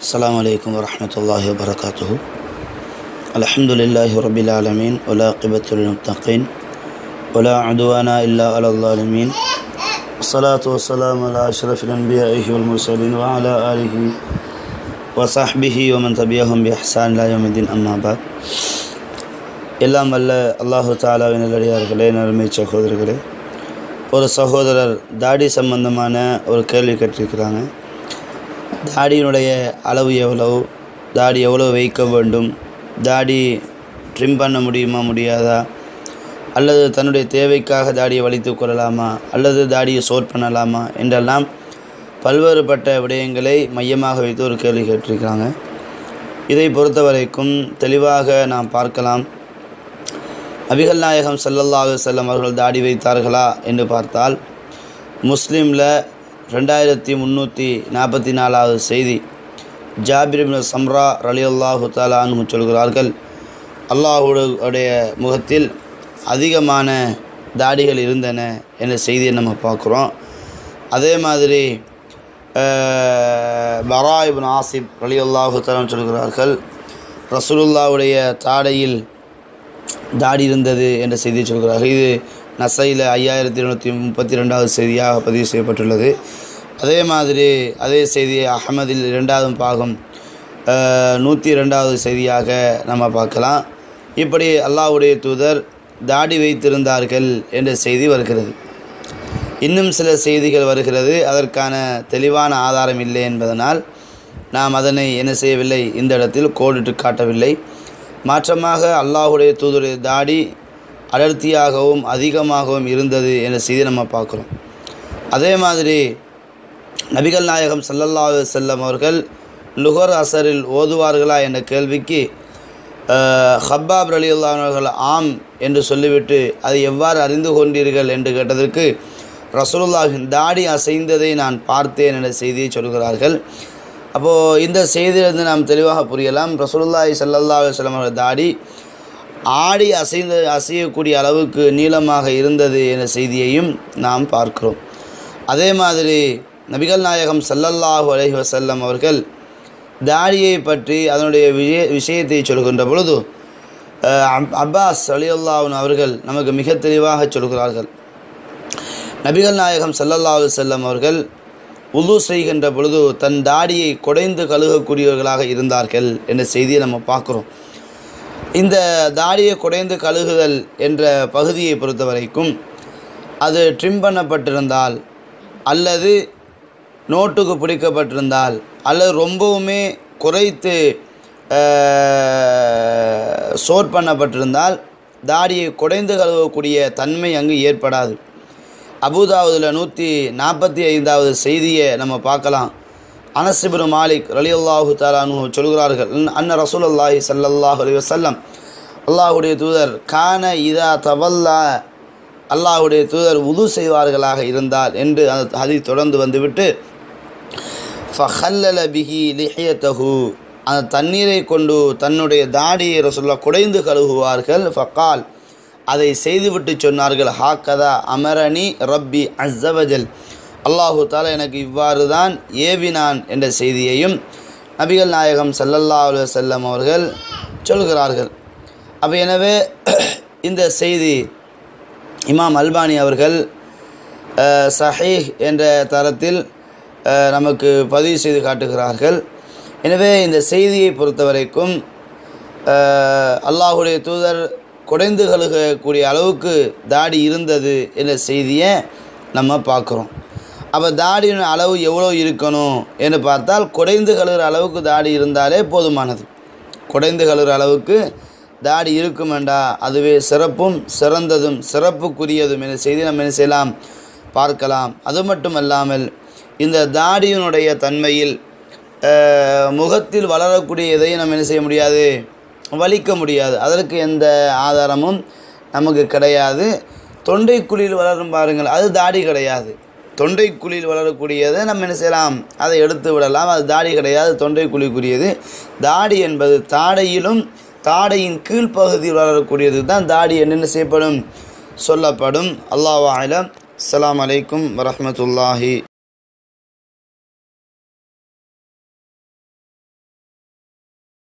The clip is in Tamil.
السلام عليكم ورحمة الله وبركاته الحمد لله رب العالمين والعاقبة للمتقين ولا عدوان إلا على الظالمين والصلاة والسلام على أشرف الأنبياء والمرسلين وعلى آله وصحبه ومن تبعهم بإحسان إلى يوم الدين أما بعد எல்லாம் வல்ல அல்லாஹு தாலாவின் நல்லடியார்களே நன்மை சகோதரர்களே ஒரு சகோதரர் தாடி சம்பந்தமான ஒரு கேள்வி கேட்டிருக்கிறாங்க தாடியினுடைய அளவு எவ்வளவு? தாடி எவ்வளோ வைக்க வேண்டும்? தாடி ட்ரிம் பண்ண முடியுமா முடியாதா? அல்லது தன்னுடைய தேவைக்காக தாடியை வலித்து கொள்ளலாமா? அல்லது தாடியை சோட் பண்ணலாமா? என்றெல்லாம் பல்வேறுபட்ட விடயங்களை மையமாக வைத்து ஒரு கேள்வி கேட்டிருக்கிறாங்க. இதை பொறுத்தவரைக்கும் தெளிவாக நாம் பார்க்கலாம். அபிகல் நாயகம் செல்லல்லாக செல்லும் அவர்கள் தாடி வைத்தார்களா என்று பார்த்தால் முஸ்லீமில் ரெண்டாயிரத்தி முந்நூற்றி நாற்பத்தி நாலாவது செய்தி. ஜாபிர் சம்ரா ரலி அல்லாஹு தாலான்னு சொல்கிறார்கள் அல்லாஹுடைய முகத்தில் அதிகமான தாடிகள் இருந்தன என்ற செய்தியை நம்ம பார்க்குறோம். அதே மாதிரி அஹ், ஆசிப் இப்னு அல்லாஹு ரலியல்லாஹு தாலான்னு சொல்கிறார்கள் ரசூலுல்லாவுடைய தாடையில் தாடி இருந்தது என்ற செய்தியை சொல்கிறார்கள். இது நசையில் ஐயாயிரத்தி இருநூற்றி முப்பத்தி ரெண்டாவது செய்தியாக பதிவு செய்யப்பட்டுள்ளது. அதே மாதிரி அதே செய்தி அகமதில் இரண்டாவது பாகம் நூற்றி ரெண்டாவது செய்தியாக நம்ம பார்க்கலாம். இப்படி அல்லாஹ்வுடைய தூதர் தாடி வைத்திருந்தார்கள் என்ற செய்தி வருகிறது. இன்னும் சில செய்திகள் வருகிறது. அதற்கான தெளிவான ஆதாரம் இல்லை என்பதனால் நாம் அதனை என்ன செய்யவில்லை? இந்த இடத்தில் கோடிட்டு காட்டவில்லை. மாற்றமாக அல்லாஹுடைய தூதருடைய தாடி அடர்த்தியாகவும் அதிகமாகவும் இருந்தது என்ற செய்தி நம்ம பார்க்குறோம். அதே மாதிரி நபிகள் நாயகம் சல்லல்லா செல்லம் அவர்கள் லுகர் அசரில் ஓதுவார்களா என்ற கேள்விக்கு ஹப்பாப் அலி அவர்கள் ஆம் என்று சொல்லிவிட்டு அதை எவ்வாறு அறிந்து கொண்டீர்கள் என்று கேட்டதற்கு ரசூலுல்லாஹின் தாடி அசைந்ததை நான் பார்த்தேன் என்ற செய்தியை சொல்கிறார்கள். அப்போது இந்த செய்தியிலிருந்து நாம் தெளிவாக புரியலாம். ரசூலுல்லாஹி ஸல்லல்லாஹு செல்லம் அவர்கள் தாடி ஆடி அசைந்த அசையக்கூடிய அளவுக்கு நீளமாக இருந்தது என்ற செய்தியையும் நாம் பார்க்கிறோம். அதே மாதிரி நபிகள் நாயகம் சல்லல்லாஹு அலஹி வசல்லம் அவர்கள் தாடியை பற்றி அதனுடைய விஷய விஷயத்தை சொல்கின்ற பொழுது அப்பாஸ் அலியுல்லாவின் அவர்கள் நமக்கு மிக தெளிவாக சொல்கிறார்கள். நபிகள் நாயகம் ஸல்லல்லாஹு அலைஹி அவர்கள் உது செய்கின்ற பொழுது தன் தாடியை குடைந்து கழுகக்கூடியவர்களாக இருந்தார்கள் என்ற செய்தியை நம்ம பார்க்குறோம். இந்த தாடியை குடைந்து கழுகுதல் என்ற பகுதியை பொறுத்த வரைக்கும் அது ட்ரிம் பண்ணப்பட்டிருந்தால் அல்லது நோட்டுக்கு பிடிக்கப்பட்டிருந்தால் அல்லது ரொம்பவுமே குறைத்து சோட் பண்ணப்பட்டிருந்தால் தாடியை குடைந்து கழுவக்கூடிய தன்மை அங்கு ஏற்படாது. அபுதாவதில் நூற்றி நாற்பத்தி ஐந்தாவது செய்தியை நம்ம பார்க்கலாம். அனசிபுரு மாலிக் ரலியல்லாஹு தாலானு சொல்கிறார்கள் அன்ன ரசூல் அல்லாஹி ஸல்லல்லாஹு அலி வசல்லம் அல்லாஹுடைய தூதர் கான இதா தவல்லா அல்லாஹுடைய தூதர் உது செய்வார்களாக இருந்தார் என்று அந்த ஹதி தொடர்ந்து வந்துவிட்டு ஃபஹல்லல பிஹி லிஹியத்தஹு அந்த தண்ணீரை கொண்டு தன்னுடைய தாடியை ரசுல்லா குடைந்து கழுகுவார்கள். ஃபக்கால் அதை செய்துவிட்டு சொன்னார்கள் ஹாக்கதா அமரணி ரப்பி அஸ்ஸவஜல் அல்லாஹு தாலா எனக்கு இவ்வாறு தான் ஏவினான் என்ற செய்தியையும் நபிகள் நாயகம் சல்லல்லா அலைஹி செல்லம் அவர்கள் சொல்கிறார்கள். அப்போ எனவே இந்த செய்தி இமாம் அல்பானி அவர்கள் சஹீஹ் என்ற தரத்தில் நமக்கு பதிவு செய்து காட்டுகிறார்கள். எனவே இந்த செய்தியை பொறுத்தவரைக்கும் அல்லாஹுடைய தூதர் குடைந்து கழுகக்கூடிய அளவுக்கு தாடி இருந்தது என்ற செய்தியை நம்ம பார்க்குறோம். அப்போ தாடியின் அளவு எவ்வளோ இருக்கணும் என்று பார்த்தால் குடைந்து கழுகிற அளவுக்கு தாடி இருந்தாலே போதுமானது. குடைந்து கழுகிற அளவுக்கு தாடி இருக்குமெண்டா? அதுவே சிறப்பும் சிறந்ததும் சிறப்புக்குரியதும் என்ற செய்தி நம்ம என்ன செய்யலாம்? பார்க்கலாம். அது மட்டுமல்லாமல் இந்த தாடியினுடைய தன்மையில் முகத்தில் வளரக்கூடிய எதையும் நம்ம என்ன செய்ய முடியாது? வலிக்க முடியாது. அதற்கு எந்த ஆதாரமும் நமக்கு கிடையாது. தொண்டைக்குழியில் வளரும் பாருங்கள் அது தாடி கிடையாது. தொண்டைக்குழியில் வளரக்கூடியதை நம்ம என்ன செய்யலாம்? அதை எடுத்து விடலாம். அது தாடி கிடையாது தொண்டைக்குழிக்குரியது. தாடி என்பது தாடையிலும் தாடையின் கீழ்ப்பகுதியில் வளரக்கூடியது தான் தாடி என்னென்ன செய்யப்படும்? சொல்லப்படும். அல்லாஹ் அலாம் அலைக்கும் வரமத்துல்லாஹி